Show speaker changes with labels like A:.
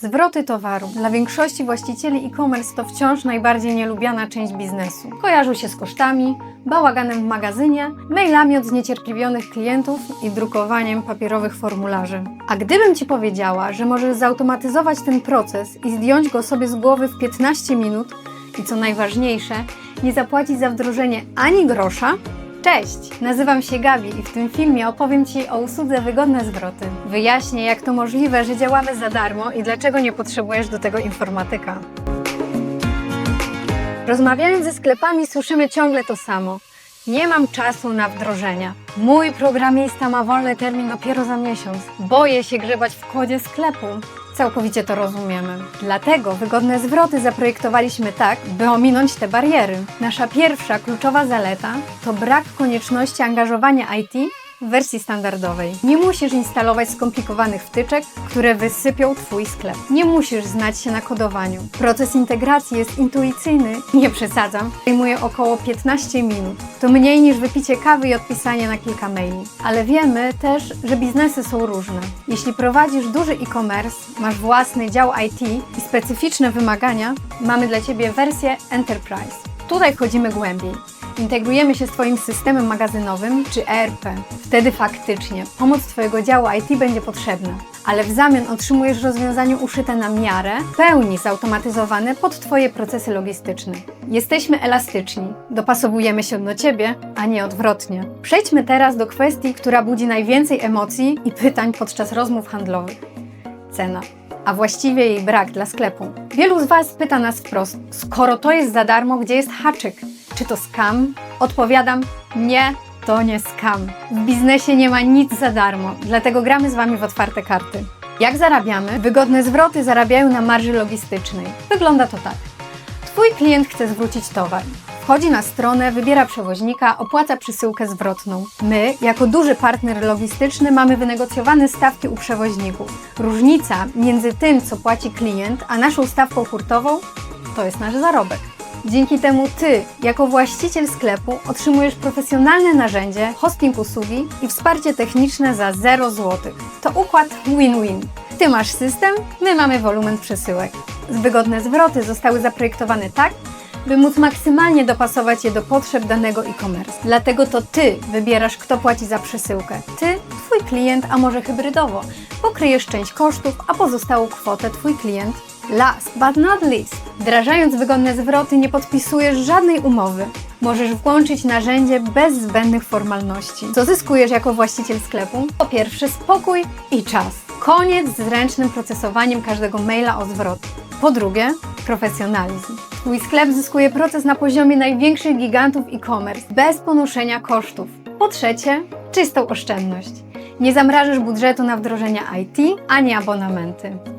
A: Zwroty towaru. Dla większości właścicieli e-commerce to wciąż najbardziej nielubiana część biznesu. Kojarzą się z kosztami, bałaganem w magazynie, mailami od zniecierpliwionych klientów i drukowaniem papierowych formularzy. A gdybym Ci powiedziała, że możesz zautomatyzować ten proces i zdjąć go sobie z głowy w 15 minut i co najważniejsze, nie zapłacić za wdrożenie ani grosza, Cześć, nazywam się Gabi i w tym filmie opowiem Ci o usłudze Wygodne Zwroty. Wyjaśnię, jak to możliwe, że działamy za darmo i dlaczego nie potrzebujesz do tego informatyka. Rozmawiając ze sklepami, słyszymy ciągle to samo. Nie mam czasu na wdrożenia. Mój programista ma wolny termin dopiero za miesiąc. Boję się grzebać w kodzie sklepu. Całkowicie to rozumiemy. Dlatego wygodne zwroty zaprojektowaliśmy tak, by ominąć te bariery. Nasza pierwsza kluczowa zaleta to brak konieczności angażowania IT w wersji standardowej. Nie musisz instalować skomplikowanych wtyczek, które wysypią Twój sklep. Nie musisz znać się na kodowaniu. Proces integracji jest intuicyjny, nie przesadzam, zajmuje około 15 minut. To mniej niż wypicie kawy i odpisanie na kilka maili. Ale wiemy też, że biznesy są różne. Jeśli prowadzisz duży e-commerce, masz własny dział IT i specyficzne wymagania, mamy dla Ciebie wersję Enterprise. Tutaj wchodzimy głębiej. Integrujemy się z Twoim systemem magazynowym czy ERP. Wtedy faktycznie pomoc Twojego działu IT będzie potrzebna, ale w zamian otrzymujesz rozwiązanie uszyte na miarę, w pełni zautomatyzowane pod Twoje procesy logistyczne. Jesteśmy elastyczni, dopasowujemy się do Ciebie, a nie odwrotnie. Przejdźmy teraz do kwestii, która budzi najwięcej emocji i pytań podczas rozmów handlowych. Cena a właściwie jej brak dla sklepu. Wielu z Was pyta nas wprost, skoro to jest za darmo, gdzie jest haczyk? Czy to scam? Odpowiadam, nie, to nie scam. W biznesie nie ma nic za darmo, dlatego gramy z Wami w otwarte karty. Jak zarabiamy? Wygodne zwroty zarabiają na marży logistycznej. Wygląda to tak. Twój klient chce zwrócić towar. Wchodzi na stronę, wybiera przewoźnika, opłaca przesyłkę zwrotną. My, jako duży partner logistyczny, mamy wynegocjowane stawki u przewoźników. Różnica między tym, co płaci klient, a naszą stawką hurtową, to jest nasz zarobek. Dzięki temu Ty, jako właściciel sklepu, otrzymujesz profesjonalne narzędzie, hosting usługi i wsparcie techniczne za 0 zł. To układ win-win. Ty masz system, my mamy wolumen przesyłek. Wygodne zwroty zostały zaprojektowane tak, by móc maksymalnie dopasować je do potrzeb danego e-commerce. Dlatego to Ty wybierasz, kto płaci za przesyłkę. Ty, Twój klient, a może hybrydowo. Pokryjesz część kosztów, a pozostałą kwotę Twój klient. Last but not least, wdrażając wygodne zwroty nie podpisujesz żadnej umowy. Możesz włączyć narzędzie bez zbędnych formalności. Co zyskujesz jako właściciel sklepu? Po pierwsze spokój i czas. Koniec z ręcznym procesowaniem każdego maila o zwrot. Po drugie, profesjonalizm. Twój sklep zyskuje proces na poziomie największych gigantów e-commerce, bez ponoszenia kosztów. Po trzecie, czystą oszczędność. Nie zamrażasz budżetu na wdrożenia IT ani abonamenty.